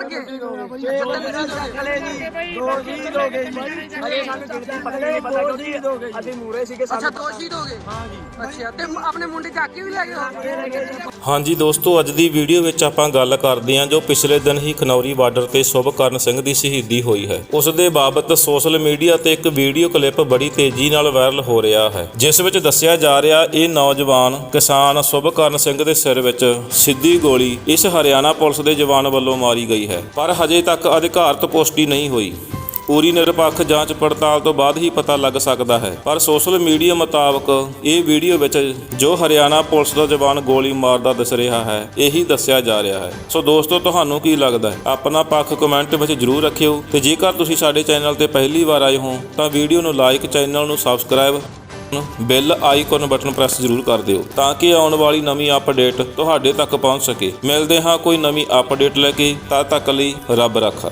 ਜੀ ਜੀ। ਜੀ। ਕਿਉਂਕਿ ਅਸੀਂ ਮੂਰੇ ਸੀਗੇ ਅੱਛਾ ਦੋ ਸ਼ਹੀਦ ਹੋ ਗਏ। ਅੱਛਾ ਤੇ ਆਪਣੇ ਮੁੰਡੇ ਚਾਕੀ ਵੀ ਲੈ ਗਏ ਹੋ? ਹਾਂਜੀ ਦੋਸਤੋ, ਅੱਜ ਦੀ ਵੀਡੀਓ ਵਿੱਚ ਆਪਾਂ ਗੱਲ ਕਰਦੇ ਹਾਂ ਜੋ ਪਿਛਲੇ ਦਿਨ ਹੀ ਖਨੌਰੀ ਬਾਰਡਰ ਤੇ ਸ਼ੁਭਕਰਨ ਸਿੰਘ ਦੀ ਸ਼ਹੀਦੀ ਹੋਈ ਹੈ। ਉਸ ਦੇ ਬਾਬਤ ਸੋਸ਼ਲ ਮੀਡੀਆ ਤੇ ਇੱਕ ਵੀਡੀਓ ਕਲਿੱਪ ਬੜੀ ਤੇਜ਼ੀ ਨਾਲ ਵਾਇਰਲ ਹੋ ਰਿਹਾ ਹੈ, ਜਿਸ ਵਿੱਚ ਦੱਸਿਆ ਜਾ ਰਿਹਾ, ਇਹ ਨੌਜਵਾਨ ਕਿਸਾਨ ਸ਼ੁਭਕਰਨ ਸਿੰਘ ਦੇ ਸਿਰ ਵਿੱਚ ਸਿੱਧੀ ਗੋਲੀ ਇਸ ਹਰਿਆਣਾ ਪੁਲਿਸ ਦੇ ਜਵਾਨ ਵੱਲੋਂ ਮਾਰੀ ਗਈ ਹੈ, ਪਰ ਹਜੇ ਤੱਕ ਅਧਿਕਾਰਤ ਪੁਸ਼ਟੀ ਨਹੀਂ ਹੋਈ। ਪੂਰੀ ਨਿਰਪੱਖ ਜਾਂਚ ਪੜਤਾਲ ਤੋਂ ਬਾਅਦ ਹੀ ਪਤਾ ਲੱਗ ਸਕਦਾ ਹੈ। ਪਰ ਸੋਸ਼ਲ ਮੀਡੀਆ ਮੁਤਾਬਕ ਇਹ ਵੀਡੀਓ ਵਿੱਚ ਜੋ ਹਰਿਆਣਾ ਪੁਲਿਸ ਦਾ ਜਵਾਨ ਗੋਲੀ ਮਾਰਦਾ ਦਿਸ ਰਿਹਾ ਹੈ, ਇਹੀ ਦੱਸਿਆ ਜਾ ਰਿਹਾ ਹੈ। ਸੋ ਦੋਸਤੋ, ਤੁਹਾਨੂੰ ਕੀ ਲੱਗਦਾ ਹੈ? ਆਪਣਾ ਪੱਖ ਕਮੈਂਟ ਵਿੱਚ ਜਰੂਰ ਰੱਖਿਓ ਤੇ ਜੇਕਰ ਤੁਸੀਂ ਸਾਡੇ ਚੈਨਲ ਤੇ ਪਹਿਲੀ ਵਾਰ ਆਏ ਹੋ, ਤਾਂ ਵੀਡੀਓ ਨੂੰ ਲਾਈਕ, ਚੈਨਲ ਨੂੰ subscribe bell icon button press ਜ਼ਰੂਰ ਕਰ ਦਿਓ ਤਾਂ ਕਿ ਆਉਣ ਵਾਲੀ ਨਵੀਂ ਅਪਡੇਟ ਤੁਹਾਡੇ ਤੱਕ ਪਹੁੰਚ ਸਕੇ। ਮਿਲਦੇ ਹਾਂ ਕੋਈ ਨਵੀਂ ਅਪਡੇਟ ਲੈ ਕੇ, ਤਦ ਤੱਕ ਲਈ ਰੱਬ ਰਾਖਾ।